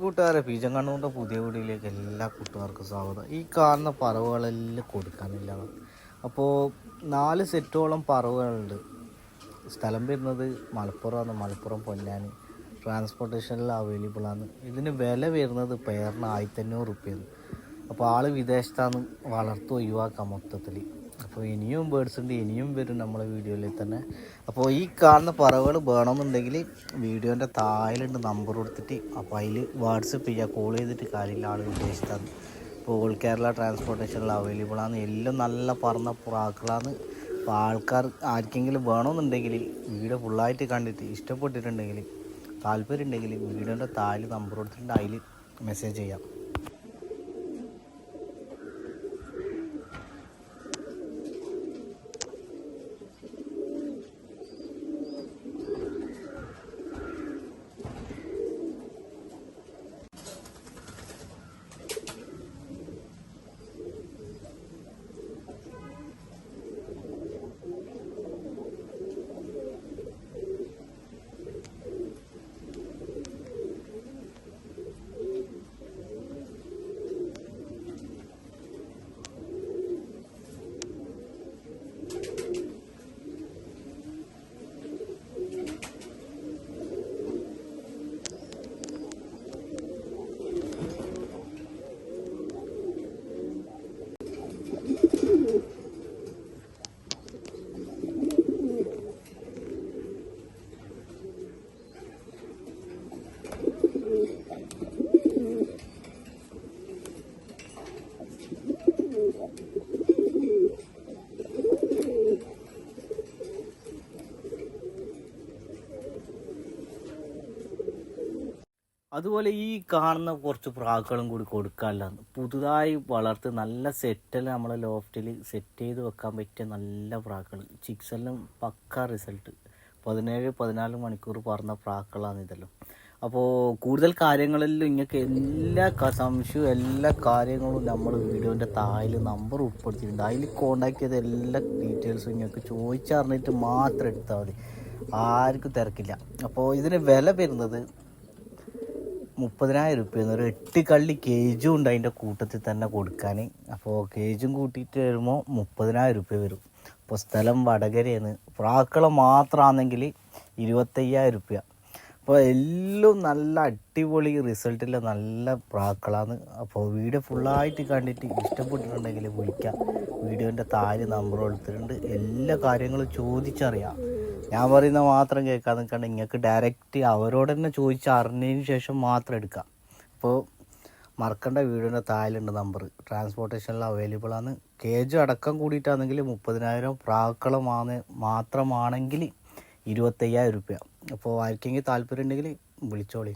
കൂട്ടുകാരെ പീജങ്കണ്ണൂന്റെ പുതിയ വീടിലേക്ക് എല്ലാ കൂട്ടുകാർക്കും സ്വാഗതം. ഈ കാണുന്ന പറവുകളെല്ലാം കൊടുക്കാനില്ല. അപ്പോൾ നാല് സെറ്റോളം പറവുകളുണ്ട്. സ്ഥലം വരുന്നത് മലപ്പുറമാണ്. മലപ്പുറം പൊന്നാനി. ട്രാൻസ്പോർട്ടേഷനിൽ അവൈലബിൾ ആണ്. ഇതിന് വില വരുന്നത് പേരിന് ആയിരത്തഞ്ഞൂറ് റുപ്യാണ് അപ്പോൾ ആൾ വിദേശത്താണ് വളർത്ത് ഒഴിവാക്കാം മൊത്തത്തിൽ. അപ്പോൾ ഇനിയും ബേഡ്സ് ഉണ്ട് ഇനിയും വരും നമ്മളെ വീഡിയോയിൽ തന്നെ. അപ്പോൾ ഈ കാണുന്ന പറവുകൾ വേണമെന്നുണ്ടെങ്കിൽ വീഡിയോന്റെ താഴെയുണ്ട് നമ്പർ കൊടുത്തിട്ട് അപ്പോൾ അതിൽ വാട്സപ്പ് ചെയ്യുക കോൾ ചെയ്തിട്ട് കാര്യമില്ല ആൾ വിദേശത്താണ് ഇപ്പോൾ ഓൾ കേരള ട്രാൻസ്പോർട്ടേഷനിൽ അവൈലബിൾ ആണ്. എല്ലാം നല്ല പറന്ന പ്രാക്കളാണ്. അപ്പോൾ ആൾക്കാർ ആർക്കെങ്കിലും വേണമെന്നുണ്ടെങ്കിൽ വീഡിയോ ഫുള്ളായിട്ട് കണ്ടിട്ട് ഇഷ്ടപ്പെട്ടിട്ടുണ്ടെങ്കിൽ താല്പര്യം ഉണ്ടെങ്കിൽ വീഡിയോന്റെ താഴെ നമ്പർ കൊടുത്തിട്ടുണ്ട് അതിൽ മെസ്സേജ് ചെയ്യാം. അതുപോലെ ഈ കാണുന്ന കുറച്ച് പ്രാക്കുകളും കൂടി കൊടുക്കാനുള്ള പുതുതായി വളർത്ത് നല്ല സെറ്റൽ നമ്മളെ ലോഫ്റ്റിൽ സെറ്റ് ചെയ്ത് വെക്കാൻ പറ്റിയ നല്ല പ്രാക്കൾ. ചിക്സെല്ലാം പക്ക റിസൾട്ട് പതിനേഴ് പതിനാല് മണിക്കൂർ പറഞ്ഞ പ്രാക്കളാണ് ഇതെല്ലാം. അപ്പോൾ കൂടുതൽ കാര്യങ്ങളെല്ലാം ഇങ്ങൾക്ക് എല്ലാ സംശയവും എല്ലാ കാര്യങ്ങളും നമ്മൾ വീഡിയോന്റെ താഴെ നമ്പർ ഉൾപ്പെടുത്തിയിട്ടുണ്ട്. അതിൽ കോണ്ടാക്ട് ചെയ്ത എല്ലാ ഡീറ്റെയിൽസും നിങ്ങൾക്ക് ചോദിച്ചറിഞ്ഞിട്ട് മാത്രം എടുത്താൽ മതി. ആർക്കും തിരക്കില്ല. അപ്പോൾ ഇതിന് വില വരുന്നത് മുപ്പതിനായിരം റുപ്യ ഒരു എട്ട് കള്ളി കേജും ഉണ്ട് അതിന്റെ കൂട്ടത്തിൽ തന്നെ കൊടുക്കാൻ. അപ്പോൾ കേജും കൂട്ടിയിട്ട് വരുമ്പോൾ മുപ്പതിനായിരം റുപ്യ വരും. അപ്പോൾ സ്ഥലം വടകരയാണ്. പ്രാക്കളെ മാത്രമാണെങ്കിൽ ഇരുപത്തയ്യായിരം റുപ്യ അപ്പോൾ എല്ലാം നല്ല അടിപൊളി റിസൾട്ടില്ല നല്ല പ്രാക്കളാണ്. അപ്പോൾ വീഡിയോ ഫുള്ളായിട്ട് കണ്ടിട്ട് ഇഷ്ടപ്പെട്ടിട്ടുണ്ടെങ്കിൽ വിളിക്കാം. വീഡിയോന്റെ താഴെ നമ്പർ കൊടുത്തിട്ടുണ്ട്. എല്ലാ കാര്യങ്ങളും ചോദിച്ചറിയാം. ഞാൻ പറയുന്ന മാത്രം കേൾക്കാൻ നിൽക്കണ്ട നിങ്ങൾക്ക് ഡയറക്റ്റ് അവരോട് തന്നെ ചോദിച്ച് അറിഞ്ഞതിന് ശേഷം മാത്രം എടുക്കാം. അപ്പോൾ മറക്കേണ്ട വീടിന്റെ താഴെയുണ്ട് നമ്പർ ട്രാൻസ്പോർട്ടേഷനിൽ അവൈലബിൾ ആണ്. കേജ് അടക്കം കൂടിയിട്ടാണെങ്കിൽ മുപ്പതിനായിരം പ്രാക്കളമാണ് മാത്രമാണെങ്കിൽ ഇരുപത്തയ്യായിരം രൂപ അപ്പോൾ ആർക്കെങ്കിലും താല്പര്യം ഉണ്ടെങ്കിൽ വിളിച്ചോളി.